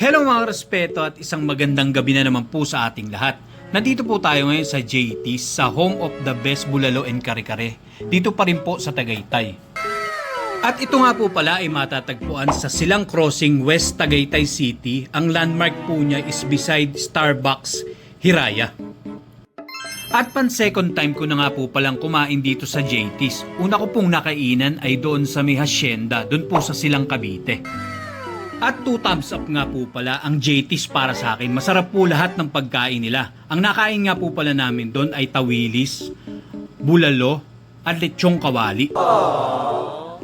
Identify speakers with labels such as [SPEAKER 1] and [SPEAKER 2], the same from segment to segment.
[SPEAKER 1] Hello mga respeto at isang magandang gabi na naman po sa ating lahat. Nandito po tayo ngayon sa JT's sa home of the best bulalo and kare-kare. Dito pa rin po sa Tagaytay. At ito nga po pala ay matatagpuan sa Silang Crossing, West Tagaytay City. Ang landmark po niya is beside Starbucks Hiraya. At pan second time ko na nga po palang kumain dito sa JT's. Una ko pong nakainan ay doon sa may hacienda, doon po sa Silang Cavite. At two thumbs up nga po pala ang JT's para sa akin. Masarap po lahat ng pagkain nila. Ang nakain nga po pala namin doon ay tawilis, bulalo, at lechong kawali.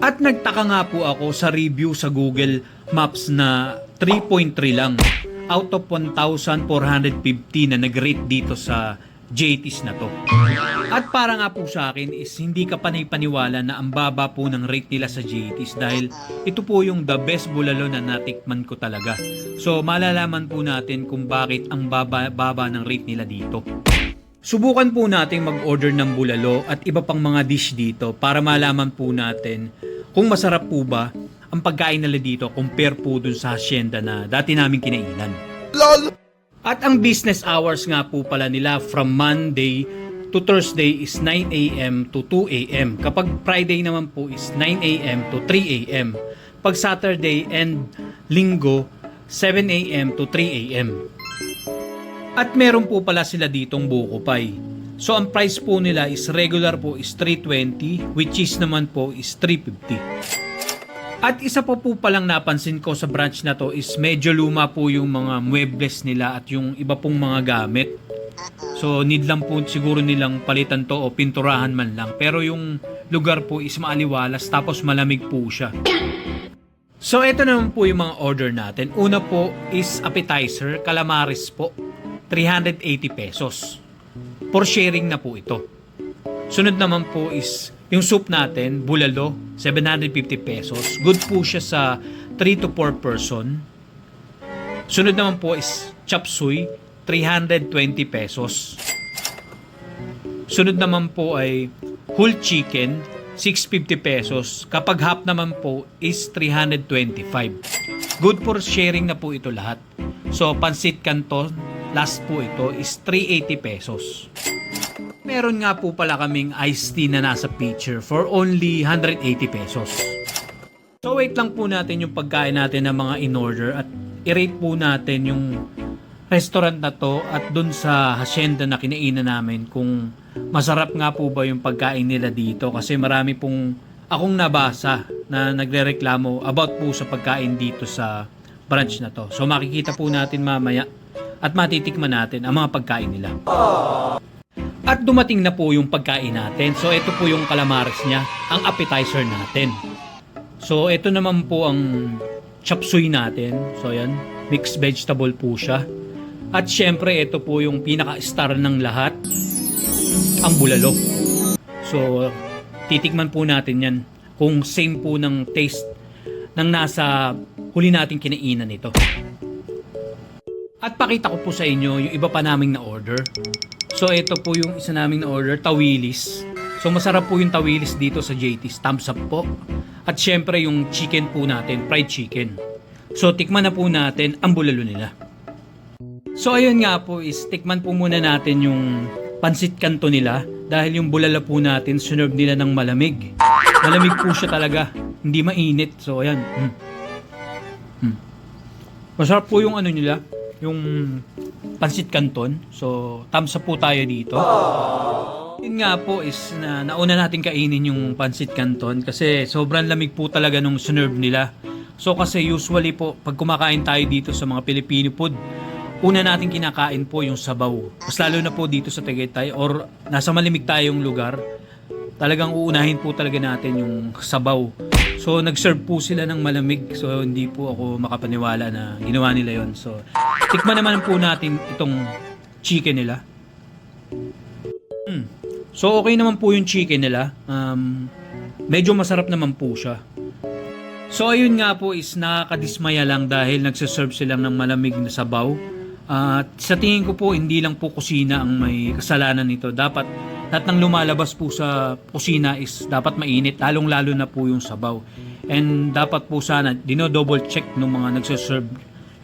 [SPEAKER 1] At nagtaka nga po ako sa review sa Google Maps na 3.3 lang out of 1,450 na nag-rate dito sa JT's na to. At para nga po sa akin is hindi ka panay-paniwala na ang baba po ng rate nila sa JT's dahil ito po yung the best bulalo na natikman ko talaga. So malalaman po natin kung bakit ang baba, baba ng rate nila dito. Subukan po nating mag-order ng bulalo at iba pang mga dish dito para malaman po natin kung masarap po ba ang pagkain nila dito compare po dun sa hacienda na dati namin kinainan. At ang business hours nga po pala nila from Monday to Thursday is 9 a.m. to 2 a.m. Kapag Friday naman po is 9 a.m. to 3 a.m. Pag Saturday and Linggo, 7 a.m. to 3 a.m. At meron po pala sila ditong buko pie. So ang price po nila is regular po is 320 which is naman po is 350. At isa po po palang napansin ko sa branch na to is medyo luma po yung mga muebles nila at yung iba pong mga gamit. So need lang po siguro nilang palitan to o pinturahan man lang. Pero yung lugar po is maaliwalas tapos malamig po siya. So ito naman po yung mga order natin. Una po is appetizer, calamares po. 380 pesos. For sharing na po ito. Sunod naman po is yung soup natin, bulalo, 750 pesos. Good po siya sa 3 to 4 person. Sunod naman po is chop suey, 320 pesos. Sunod naman po ay whole chicken, 650 pesos. Kapag half naman po is 325. Good for sharing na po ito lahat. So, pansit canton, last po ito is 380 pesos. Meron nga po pala kaming iced tea na nasa picture for only 180 pesos. So wait lang po natin yung pagkain natin ng mga in-order at i-rate po natin yung restaurant na to at dun sa hacienda na kinainan namin kung masarap nga po ba yung pagkain nila dito kasi marami pong akong nabasa na nagrereklamo about po sa pagkain dito sa branch na to. So makikita po natin mamaya at matitikman natin ang mga pagkain nila. At dumating na po yung pagkain natin. So ito po yung calamares niya, ang appetizer natin. So ito naman po ang chop suey natin. So yan, mixed vegetable po siya. At syempre ito po yung pinaka-star ng lahat, ang bulalo. So titikman po natin yan kung same po ng taste ng nasa huli nating kinainan ito. At pakita ko po sa inyo yung iba pa naming na order. So ito po yung isa naming na order, tawilis. So masarap po yung tawilis dito sa JT's. Thumbs up po. At syempre yung chicken po natin, fried chicken. So tikman na po natin ang bulalo nila. So ayun nga po is tikman po muna natin yung pansit kanto nila dahil yung bulalo po natin sinerve nila ng malamig. Malamig po siya talaga, hindi mainit. So ayan. Mm. Mm. Masarap po yung ano nila, yung pansit canton. So, thumbs up po tayo dito. Yun nga po is na nauna natin kainin yung pansit canton kasi sobrang lamig po talaga nung sinerve nila. So kasi usually po pag kumakain tayo dito sa mga Filipino food, una natin kinakain po yung sabaw. Mas lalo na po dito sa Tagaytay or nasa malimig tayong lugar, talagang uunahin po talaga natin yung sabaw. So nag-serve po sila ng malamig. So hindi po ako makapaniwala na ginawa nila yon. So tikman naman po natin itong chicken nila. Hmm. So okay naman po yung chicken nila. Um, medyo masarap naman po siya. So ayun nga po is nakakadismaya lang dahil nagsaserve silang ng malamig na sabaw. At sa tingin ko po hindi lang po kusina ang may kasalanan nito. Dapat lahat ng lumalabas po sa kusina is dapat mainit, lalong-lalo na po yung sabaw. And dapat po sana dino-double check ng mga nagsaserve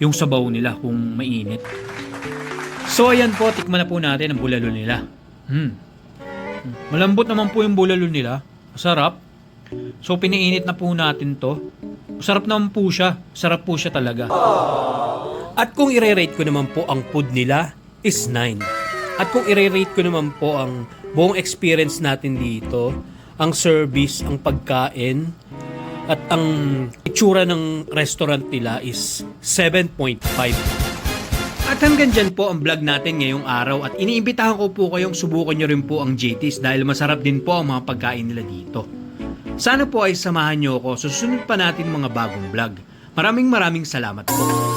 [SPEAKER 1] yung sabaw nila kung mainit. So ayan po, tikman na po natin ang bulalo nila. Hmm. Malambot naman po yung bulalo nila. Masarap. So piniinit na po natin to. Masarap naman po siya. Sarap po siya talaga.
[SPEAKER 2] At kung i-rate ko naman po ang food nila is 9. At kung i-rate ko naman po ang buong experience natin dito, ang service, ang pagkain, at ang itsura ng restaurant nila is 7.5.
[SPEAKER 1] At hanggang dyan po ang vlog natin ngayong araw at iniimbitahan ko po kayong subukan nyo rin po ang JT's dahil masarap din po ang mga pagkain nila dito. Sana po ay samahan nyo ako sa susunod pa natin mga bagong vlog. Maraming maraming salamat po.